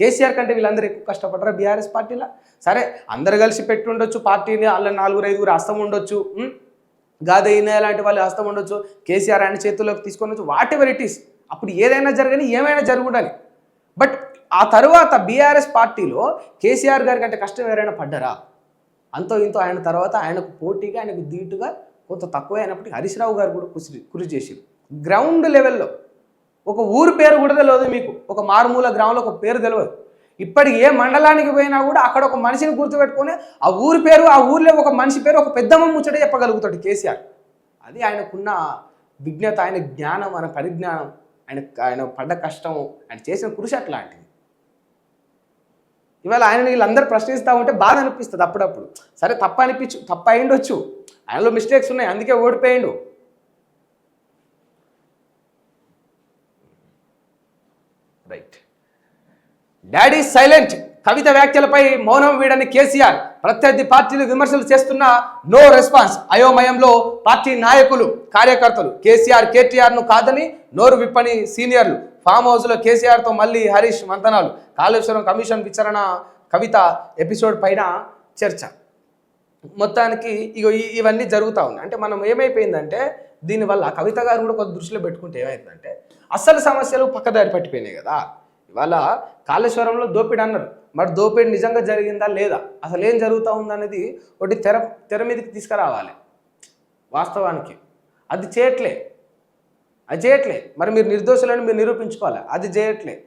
కేసీఆర్ కంటే వీళ్ళందరూ ఎక్కువ కష్టపడరా బీఆర్ఎస్ పార్టీలో. సరే అందరు కలిసి పెట్టి ఉండొచ్చు పార్టీని వాళ్ళ నలుగురు ఐదుగురు హస్తం ఉండొచ్చు ఉం? గాదే ఈయన లాంటి వాళ్ళు హస్తం ఉండొచ్చు కేసీఆర్ ఆయన చేతుల్లోకి తీసుకొని వచ్చు వాట్ ఎవర్ ఇట్ ఈస్. అప్పుడు ఏదైనా జరగని ఏమైనా జరుగుండాలి. బట్ ఆ తర్వాత బీఆర్ఎస్ పార్టీలో కేసీఆర్ గారి కంటే కష్టం ఎవరైనా పడ్డారా? అంతో ఇంతో ఆయన తర్వాత ఆయనకు పోటీగా ఆయనకు ధీటుగా కొంత తక్కువ అయినప్పటికీ హరీష్ రావు గారు కూడా కృషి కృషి చేసి గ్రౌండ్ లెవెల్లో ఒక ఊరు పేరు కూడా తెలియదు మీకు. ఒక మారుమూల గ్రామంలో ఒక పేరు తెలియదు ఇప్పటికి ఏ మండలానికి పోయినా కూడా అక్కడ ఒక మనిషిని గుర్తుపెట్టుకొని ఆ ఊరి పేరు ఆ ఊర్లో ఒక మనిషి పేరు ఒక పెద్దమ్మ ముచ్చట చెప్పగలుగుతాడు కేసీఆర్. అది ఆయనకున్న విజ్ఞత ఆయన జ్ఞానం ఆయన పరిజ్ఞానం ఆయన ఆయన పడ్డ కష్టం ఆయన చేసిన కృషి అట్లాంటిది. ఇవాళ ఆయన వీళ్ళందరూ ప్రశ్నిస్తూ ఉంటే బాధ అనిపిస్తుంది అప్పుడప్పుడు. సరే తప్ప అనిపించు తప్ప అయిండొచ్చు ఆయనలో మిస్టేక్స్ ఉన్నాయి అందుకే ఓడిపోయిండు. రైట్ డాడీ సైలెంట్ కవిత వ్యాఖ్యలపై మౌనం వీడని కేసీఆర్ ప్రత్యర్థి పార్టీలు విమర్శలు చేస్తున్న నో రెస్పాన్స్ అయోమయంలో పార్టీ నాయకులు కార్యకర్తలు కేసీఆర్ కేటీఆర్ను కాదని నోరు విప్పని సీనియర్లు ఫామ్ హౌస్లో కేసీఆర్తో మళ్ళీ హరీష్ మంతనాలు కాళేశ్వరం కమిషన్ విచారణ కవిత ఎపిసోడ్ పైన చర్చ మొత్తానికి ఇగో ఇవన్నీ జరుగుతూ ఉన్నాయి అంటే మనం ఏమైపోయిందంటే దీనివల్ల కవిత గారు కూడా కొంత దృష్టిలో పెట్టుకుంటే ఏమైందంటే అసలు సమస్యలు పక్కదారి పట్టిపోయినాయి కదా. ఇవాళ కాళేశ్వరంలో దోపిడీ అన్నారు. మరి దోపిడీ నిజంగా జరిగిందా లేదా? అసలు ఏం జరుగుతూ ఉందనేది ఒకటి తెర తెర మీదకి తీసుకురావాలి. వాస్తవానికి. అది చేయట్లే. అది చేయట్లే. మరి మీరు నిర్దోషులను మీరు నిరూపించుకోవాలి. అది చేయట్లే.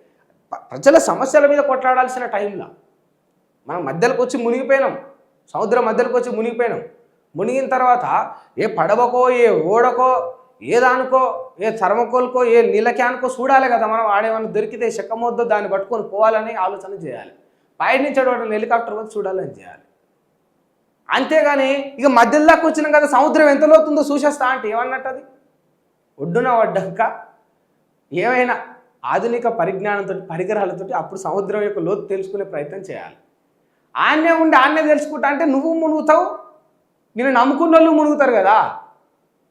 ప్రజల సమస్యల మీద కొట్లాడాల్సిన టైంలో. మనం మధ్యలోకి వచ్చి మునిగిపోయినాం. సముద్రం మధ్యలోకి వచ్చి మునిగిపోయినాం. మునిగిన తర్వాత ఏ పడవకో ఏ ఓడకో ఏ దానికో ఏ థర్మకోల్కో ఏ నీళ్ళ చూడాలి కదా మనం. ఆడేమన్నా దొరికితే శకమొద్దో దాన్ని పట్టుకొని పోవాలని ఆలోచన చేయాలి. పై నుంచి అటువంటి హెలికాప్టర్ వచ్చి చూడాలని చేయాలి. అంతేగాని ఇక మధ్యలో దాకా వచ్చినాం కదా సముద్రం ఎంత లోతుందో చూసేస్తా అంటే ఏమన్నట్టు అది? ఒడ్డున పడ్డాక ఏమైనా ఆధునిక పరిజ్ఞానంతో పరికరాలతో అప్పుడు సముద్రం యొక్క లోతు తెలుసుకునే ప్రయత్నం చేయాలి. ఆన్నే ఉండి ఆన్నే తెలుసుకుంటా అంటే నువ్వు మునుగుతావు నేను నమ్ముకున్న వాళ్ళు మునుగుతారు కదా.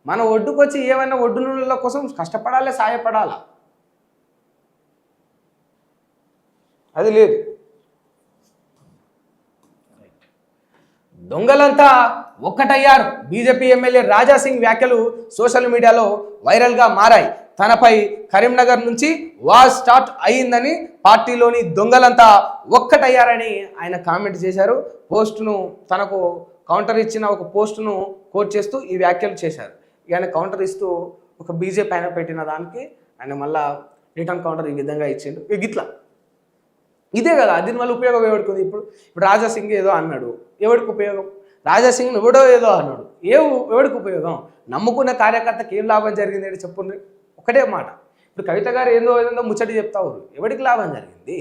మన ఒడ్డుకు వచ్చి ఏమైనా ఒడ్డునుల కోసం కష్టపడాలి సాయపడాలా? అది లేదు. దొంగలంతా ఒక్కటయ్యారు. బీజేపీ ఎమ్మెల్యే రాజా సింగ్ వ్యాఖ్యలు సోషల్ మీడియాలో వైరల్గా మారాయి. తనపై కరీంనగర్ నుంచి వార్ స్టార్ట్ అయ్యిందని పార్టీలోని దొంగలంతా ఒక్కటయ్యారని ఆయన కామెంట్ చేశారు. పోస్టును తనకు కౌంటర్ ఇచ్చిన ఒక పోస్టును కోట్ చేస్తూ ఈ వ్యాఖ్యలు చేశారు. ఆయన కౌంటర్ ఇస్తూ ఒక బీజే పైన పెట్టిన దానికి ఆయన మళ్ళా రిటర్న్ కౌంటర్ ఈ విధంగా ఇచ్చిండు. ఇట్లా ఇదే కదా దీనివల్ల ఉపయోగం ఎవడుకుంది? ఇప్పుడు ఇప్పుడు రాజా సింగ్ ఏదో అన్నాడు. ఎవడికి ఉపయోగం? రాజా సింగ్ ఎవడో ఏదో అన్నాడు. ఏ ఎవడికి ఉపయోగం? నమ్ముకున్న కార్యకర్తకి ఏం లాభం జరిగింది అని చెప్పుండ్రి ఒకటే మాట. ఇప్పుడు కవిత గారు ఏందో ఏదో ముచ్చటి చెప్తా ఎవడికి ఎవరికి లాభం జరిగింది?